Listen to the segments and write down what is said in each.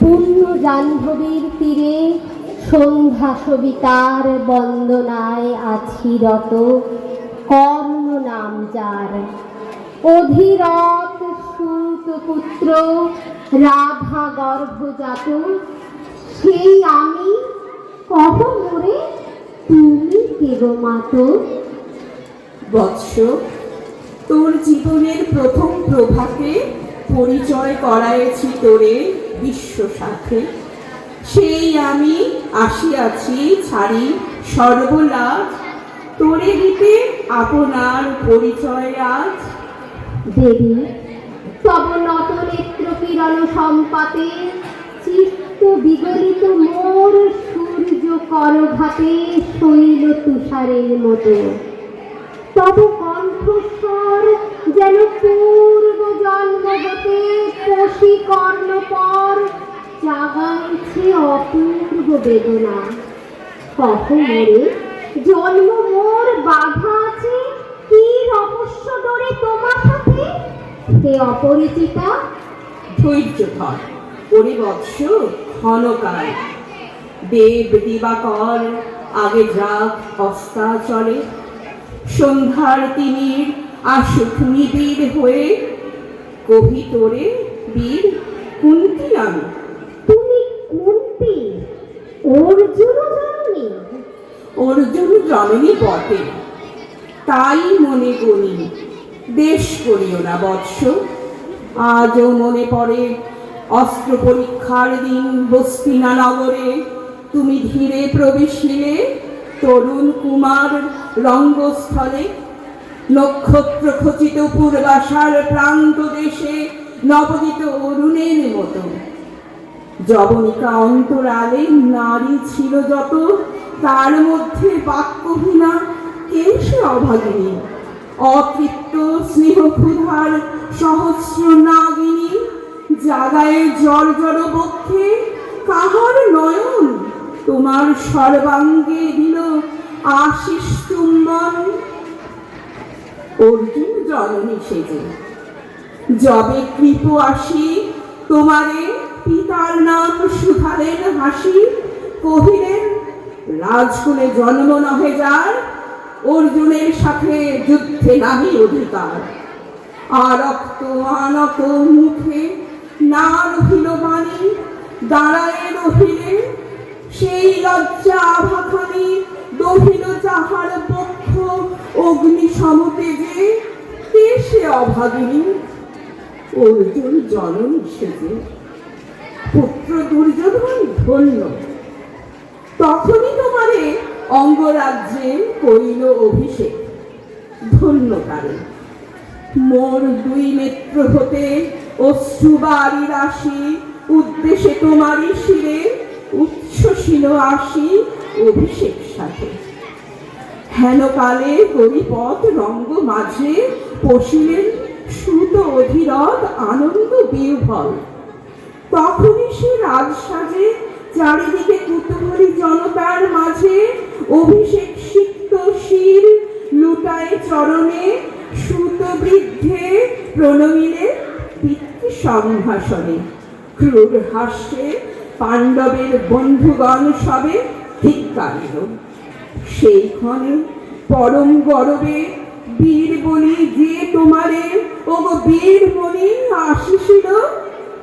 পূর্ণ জাহ্নবীর তীরে সন্ধ্যা সবিতার বন্দনায় আছি রত কর্ণ নাম যার। অধীরথ সুত পুত্র রাধা গর্ভজাত, সেই আমি কহ মোরে তুমি কেব মাতো বৎস, তোর জীবনের প্রথম প্রভাতে পরিচয় করায়েছি তোরে। বিশ্ব সাথে। সেই আমি আসিয়াছি ছাড়ি সর্বলাভ তোরে দিতে আপনার পরিচয় আজ। দেবী, তব নত নেত্র কিরণ সম্পাতে, চিত্ত বিগলিত মোর সূর্য করঘাতে শৈল তুষারের মতো। তব কণ্ঠস্বর যেন পূর্ব জন্ম হতে পশি কর্ণ পর জাগাইছে অপূর্ব বেদনা মোরে জন্ম মোর বাধা আছে, কি রহস্য ডোরে তোমার সাথে? হে অপরিচিতা। ধৈর্য ধর বৎস ক্ষণকাল। দেব দিবাকর, আগে যাক অস্তা চলে সন্ধ্যার তিমির আসুক নিবিড় হয়ে কহি তোরে বীর কুন্তি আমি? তুমি কুন্তি অর্জুন জননী? অর্জুন জননী বটে। তাই মনে করি দেশ করিও না বৎস। আজও মনে পড়ে অস্ত্র পরীক্ষার দিন বস্তিনা নগরে। তুমি ধীরে প্রবেশিলে তরুণ কুমার রঙ্গস্থলে নক্ষত্র খচিত পূর্বাশার প্রান্ত দেশে নবদিত অরুণের মতো। জবনিকা অন্তরালে নারী ছিল যত, তার মধ্যে বাক্যহীনা কে সে অভাগিনী। অতৃপ্ত স্নেহ ক্ষুধার সহস্র নাগিনী, জাগায় জল জল বক্ষে, কাহার নয়ন? তোমার সর্বাঙ্গে দিল আশিস চুম্বন। অর্জুন জননী সেজে। যবে কৃপ আসি, তোমারে পিতার নাম সুধালেন হাসি, কহিলেন, রাজকুলে জন্ম নহে যার, অর্জুনের সাথে যুদ্ধে নাহি অধিকার। আরক্ত আনত মুখে না রহিল বাণী, দাঁড়ায় রহিলে, সেই লজ্জা আভাখানি দহিল যাহার পক্ষ অগ্নি সমতেজে কে সে অভাগিনী? অর্জুন জননী সেজে পুত্র দুর্যোধন ধন্য। তখনই তোমারে অঙ্গরাজ্যে কইল অভিষেক। ধন্য মোর দুই নেত্র হতে অশ্রুবারি রাশি, উদ্দেশ্যে তোমারই শিরে উচ্ছ্বসীল আসি অভিষেক সাথে। হেন কালে হরিপথ রঙ্গ মাঝে পশিলেন সুত অধিরথ আনন্দ বিহ্বল। তখনই সে রাজসাজে চারিদিকে কুতুহলী জনতার মাঝে অভিষেক সিক্ত শির লুটায় চরণে সুত বৃদ্ধে প্রণমিলে পিতৃ সম্ভাষণে ক্রূর হাস্যে পাণ্ডবের বন্ধুগণ সবে ধিক্কারিল। সেইখানে পরম গরবে বীর বলি যে তোমারে ও বীর বলি আসিছিল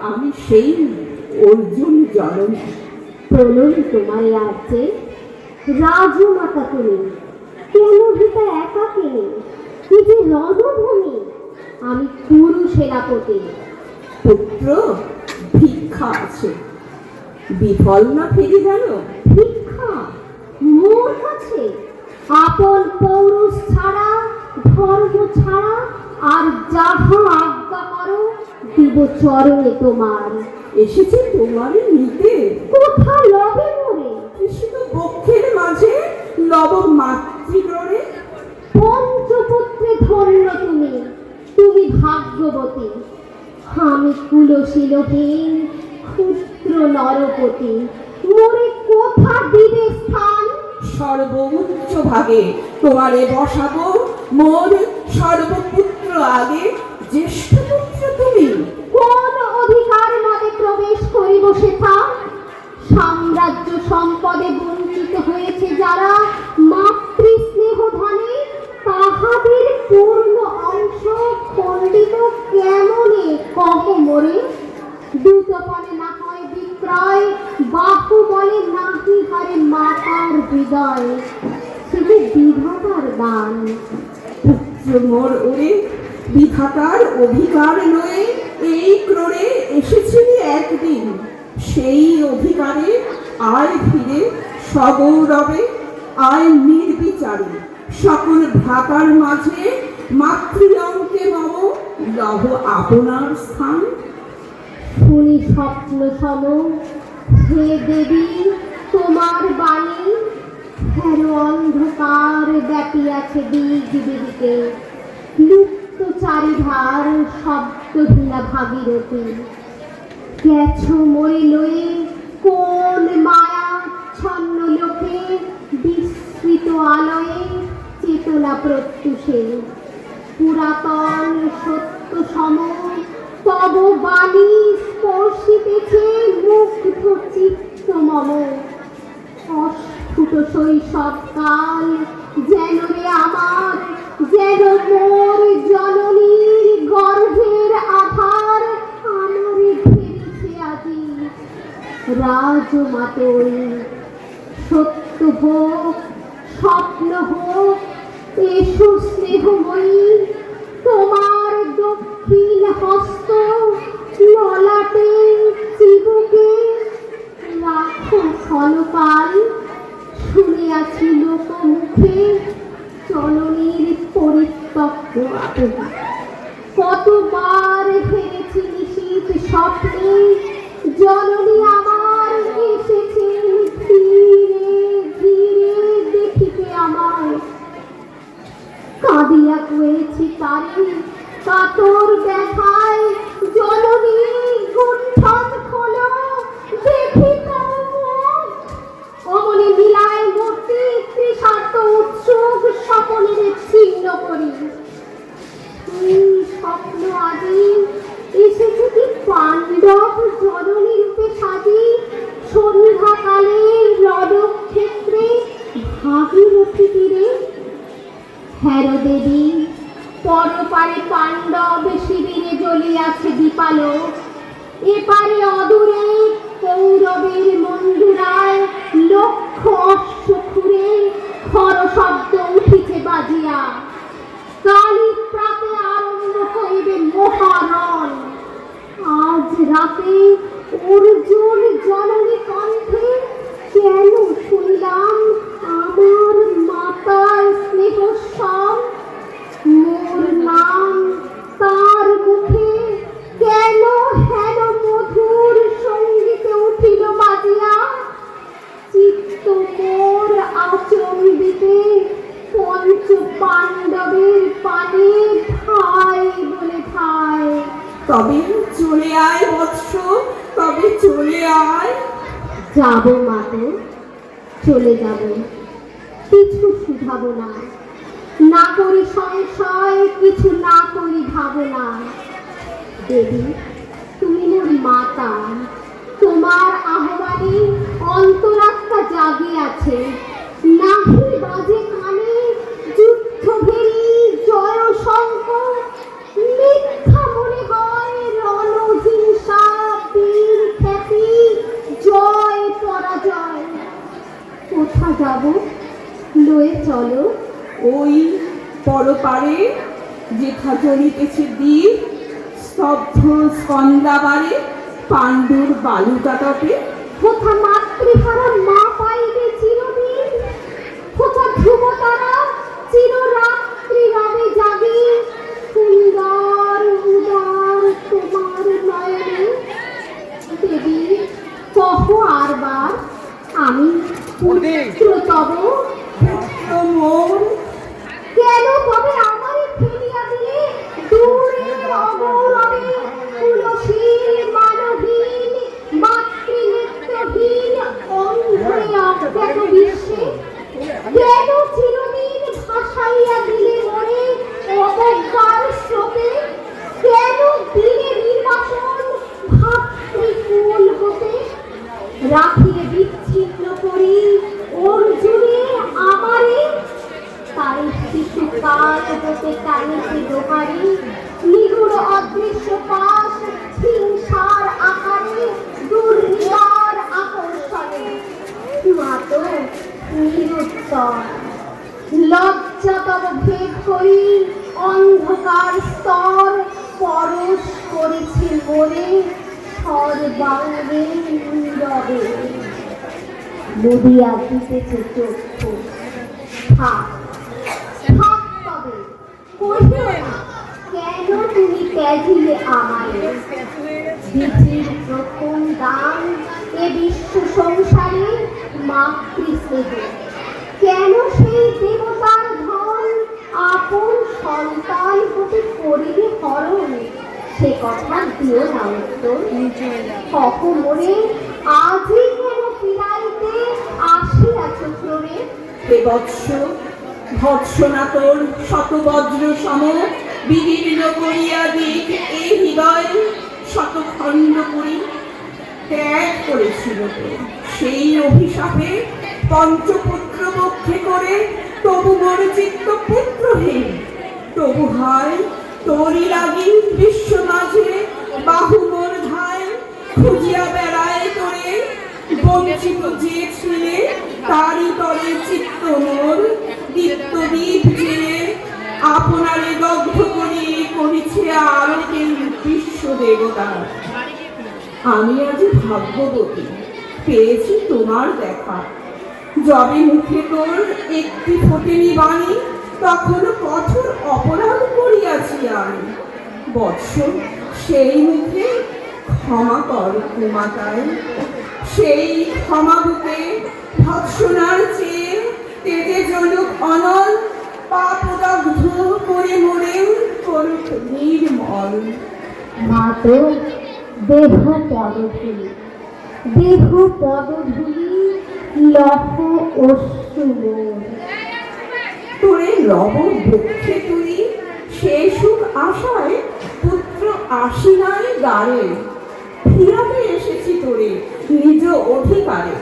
আমি সেই অর্জুন জননী। প্রণয়ী তোমার রাজ্যে। রাজমাতা তুমি কেন ভিতা একা কেনে? কি যে রণভূমি আমি কুরু সেনাপতি। পুত্র ভিক্ষা আছে। বিফল না ফিরে ভিক্ষা মোর কাছে আপন পৌরুষ ছাড়া ধর্ম ছাড়া আর যাহা আজ্ঞা করো দিব চরণে তোমার। এসেছে তোমারই নিতে। কোথা লবে মোরে কৃষ্ণ বক্ষের মাঝে লব মাতৃগ্রহে পঞ্চপুত্রে ধন্য তুমি তুমি ভাগ্যবতী। আমি কুলশীলহীন ক্ষুদ্র নরপতি। মোরে কোথা দিবে স্থান। সর্বোচ্চ ভাগে তোমারে বসাবো মোর সর্বপুত্র আগে। জ্যেষ্ঠ পুত্র তুমি? কোন অধিকার মতে প্রবেশ করিব সেথা? সাম্রাজ্য সম্পদে বঞ্চিত হয়েছে যারা মাতৃ স্নেহ ধনে, তাহাদের পূর্ণ অংশ খণ্ডিত কেমনে? কহ মরে। দ্রুত না হয় বিক্রয় বাহু বলে নাহি হারি হৃদয় যে বিধাতার দান পুত্র মোর ওরে, বিধাতার অধিকার নয়ে এই ক্রোড়ে এসেছিলি একদিন। সেই অধিকারে আয় ফিরে সগৌরবে, আয় নির্বিচারে। সকল ভ্রাতার মাঝে মাতৃঅঙ্কে মম, লহ আপনার স্থান। শুনি স্বপ্ন সম হে দেবী, তোমার বাণী। হের অন্ধকার ব্যাপিয়াছে দিক দিদিকে লুপ্ত চারিধার শব্দহীনা ভাগীরথী। গেছো মরে লয়ে কোন মায়া ছন্ন লোকে বিস্মৃত আলয়ে চেতনা প্রত্যুষে। পুরাতন সত্য সম, তব বাণী স্পর্শিতেছে মুগ্ধ চিত্ত মম। অস্ফুট শৈশব কাল যেন রে আমার, যেন মোর জননীর গর্ভের আধার আমারে ঘেরেছে আজি। রাজমাতই সত্য হোক, স্বপ্ন হোক, এসো স্নেহময়ী, তোমার দক্ষিণ হস্ত ললাটে, চিবুকে রাখো ক্ষণকাল। শুনিয়াছি লোকমুখে জননীর পরিত্যক্ত কতবার হেরেছি নিশীত স্বপ্নে জননী আমার এসেছেন ধীরে ধীরে দেখিতে কাঁদিয়া কয়েছি তারে কাতর ব্যথায় জননী করি স্বপ্ন আজি এসেছে কি পাণ্ডব জননী রূপে সাজি? সন্ধ্যাকালে ক্ষেত্রে ভাগীরথী তীরে। হ্যারো দেবী পরপারে পাণ্ডব শিবিরে জ্বলিয়াছে দীপালো। এপারে অদূরে কৌরবের মন্দিরায় লক্ষ অশ্ব খুঁড়ে খর শব্দ উঠিছে বাজিয়া। কালী প্রাতে আরম্ভ হইবে মহারণ। চলে আয়। যাব মাতো চলে যাব। কিছু শুধাবো না। না করি সংশয়, কিছু না করি ভাবনা। দেবী, তুমি মোর মাতা। তোমার আহ্বানে অন্তরাত্মা জাগে আছে। নাহি বাজে কানে যুদ্ধ ভেরি জয় শঙ্খ যাব লয়ে চলো। ওই পরপারে যেথা জ্বলিতেছে দ্বীপ স্তব্ধ স্কন্দাবারে পাণ্ডুর বালুকা তটে। কোথা মাতৃহারা মা পাইবে চিরদিন? কোথা ধ্রুব তারা চিররাত্রি রবে জাগে? সুন্দর উদার তোমার নয়নে। দেবী কহ আরবার আমি পুত্র তব পুত্র কেন তবে আমারে ফেলিয়া দিলে দূরে অগৌরবে তুলসীর মানহীন মাতৃনেত্রহীন অন্ধে অজ্ঞাত বিশ্বে কেন চিরদিন ভাসাইয়া দিলে মনে অবজ্ঞার স্রোতে কেন দিলে নির্বাসন ভাতৃকুল হতে রাখিয়ে শীতকাল হতে হিংসার আকারে দুর্নিবার আকর্ষণে। মাত নিরুত্তর লজ্জাতব ভেদ করি অন্ধকার স্তর পরশ করেছে মনে, সর্বাঙ্গে নীরবে। নদিয়া চক্ষু। থাক। কহিও কেন তুমি ত্যাজিলে আমায়? বিধির প্রথম দান এ বিশ্ব সংসারে মাতৃস্নেহ কেন সেই দেবতার ধন আপন সন্তান হতে করিলে হরণ? সে কথা দিও না উত্তর। কখন মনে আজই কেন ফিরাইতে আসিয়াছ ক্রমে হে বৎস ভৎসনা তোর শত বজ্র সম বিদীর্ণ করিয়া দিক, এই হৃদয় শত খণ্ড করি। ত্যাগ করেছিল সেই অভিশাপে পঞ্চপুত্র বক্ষে করে তবু মোর চিত্ত পুত্রহীন তবু হয়, তোরই লাগি বিশ্ব মাঝে বাহু মোর ধায় খুঁজিয়া বেড়ায় তোরে। বঞ্চিত যে ছিলে, তারই তরে চিত্ত মোর। দীপ্ত দীপ জেলে আপনারে দগ্ধ করি করিছে আলোকে বিশ্ব দেবতা আমি আজ ভাগ্যবতী। পেয়েছি তোমার দেখা। যবে মুখে তোর একটি ফোটেনি বাণী, তখন কঠোর অপরাধ করিয়াছি আমি। বৎস সেই মুখে ক্ষমা কর সেই ক্ষমা বুকে ভৎসনার চেয়ে তেজে জনক অনল পাপদগ্ধ করে মরেও করুক নির্মল। মাত্র দেহ পদধূলি দেহ পদধূলি লহ অশ্রু মোর। তোরে লব বক্ষে তুই সে সুখ আশায় পুত্র আসি নাই দ্বারে। ফিরাতে এসেছি তোরে নিজ অধিকারে।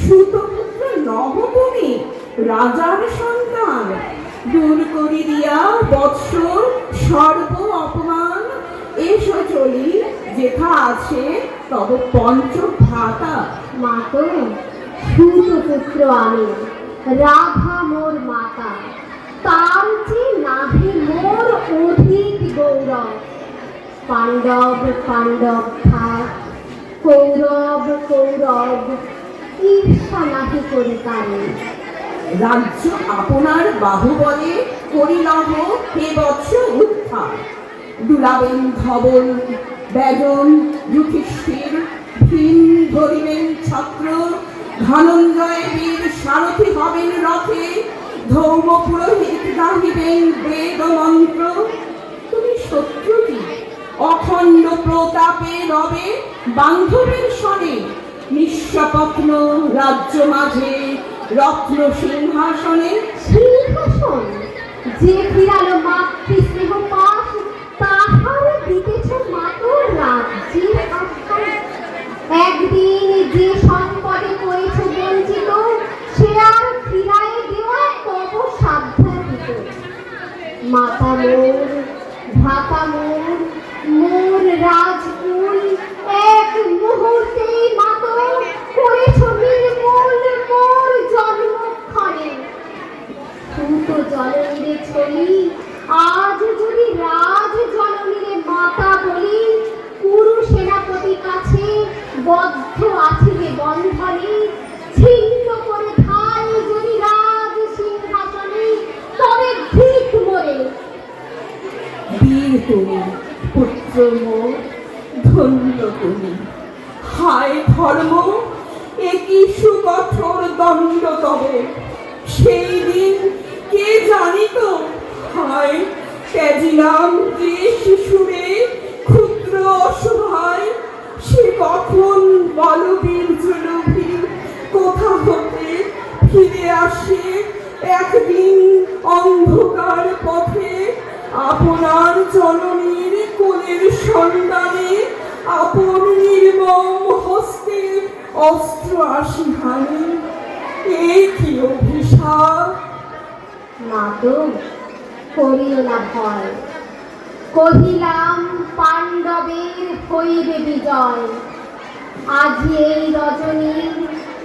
সুতপুত্র নব তুমি রাজার সন্তান। দূর করি দিয়া বৎস সর্ব অপমান। এসো চলি, যেথা আছে তব পঞ্চ ভ্রাতা মাতো, সুত পুত্র আমি, রাধা মোর মাতা। তার যে নাভি মোর অধিক গৌরব। পাণ্ডব পাণ্ডব থাক, কৌরব কৌরব, ঈর্ষা নাহি করি কারণ রাজ্য আপনার বাহুবলে করিলহ হে বৎস উত্থান। দুলাবেন ধবল বেজন যুধিষ্ঠির, ভীম ধরিবেন ছত্র, ধনঞ্জয় বীর সারথি হবেন রথে, ধৌম পুরোহিত গাহিবেন বেদ মন্ত্র। তুমি শত্রুটি অখণ্ড প্রতাপে রবে বান্ধবের সনে, নিঃস্বপ্ন রাজ্য মাঝে। রত্ন সিংহাসনে। সিংহাসন, যে ফিরালো মাতৃস্নেহ পাশ তাহার দিতেছে মাতর রাত যে একদিন যে সম্পদে করেছ বঞ্চিত সে আর ফিরাই দেওয়া তব সাধ্যাতীত মাতা মোর ভ্রাতা মোর মোর রাজকুল এক মুহূর্তে মাত করেছ নির্মূল মোর জন্মক্ষণে সুত জননীরে ছলি আজ যদি রাজ জননীরে মাতা বলি পুরু সেনাপতি কাছে বদ্ধ আছিবে বন্ধনে ছিন্ন করে ঠাই যদি রাজ সিংহাসনে তবে ভিক মরে বীর তুমি পুত্র মোর ধন্য তুমি। হায় ধর্ম একই সুকঠোর দণ্ড তবে? সেই দিন কে জানিত? হায় ত্যাজিলাম যে শিশুরে ক্ষুদ্র অসহায়, সে কখন বলবীর জলভী কোথা হতে ফিরে আসে? একদিন অন্ধকার পথে, আপনার জননীর কোলের সন্ধানে আপন নির্মম হস্তে অস্ত্র আসি হানি। এ কি অভিশাপ? মাতম করিও না ভয়। কহিলাম, পাণ্ডবের হইবে বিজয়। আজি এই রজনীর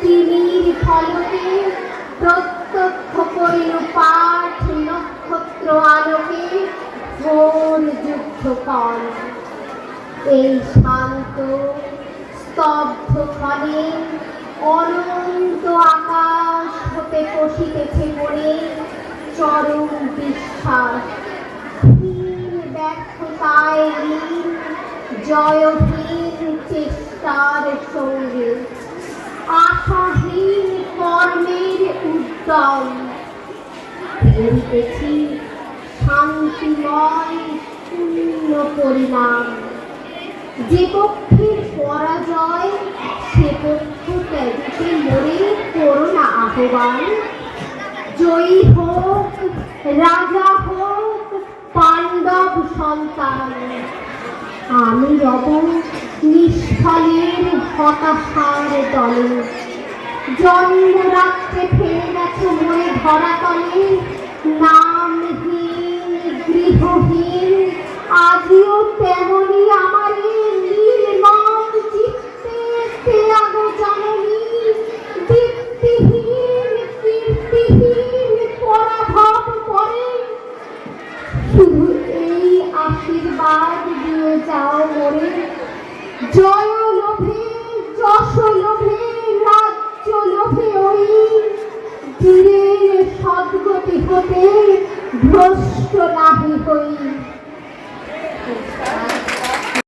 তিমির ফলকে প্রত্যক্ষ করিল পাঠ নক্ষত্র আলোকে ঘোর যুদ্ধ কর। এই শান্ত, স্তব্ধ ক্ষণে অনন্ত আকাশ হতে কষিতেছে মনে চরম বিশ্বাস। হীন ব্যর্থতায় ঋণ জয়হীন চেষ্টার সঙ্গে। আশাহীন কর্মের উদ্যম। ফেরিতেছি শান্তিময়, শূন্য পরিণাম। যে পক্ষের পরাজয়, সে পক্ষ ত্যাগিতে মরে করোনা আহ্বান। জয়ী হোক, রাজা হোক, পাণ্ডব সন্তান। আমি রব নিষ্ফলের হতাশার দলে। জন্ম রাখতে ফেলে গেছে মনে ধরাতলে নামহীন, গৃহহীন, আজিও তেমনি আমার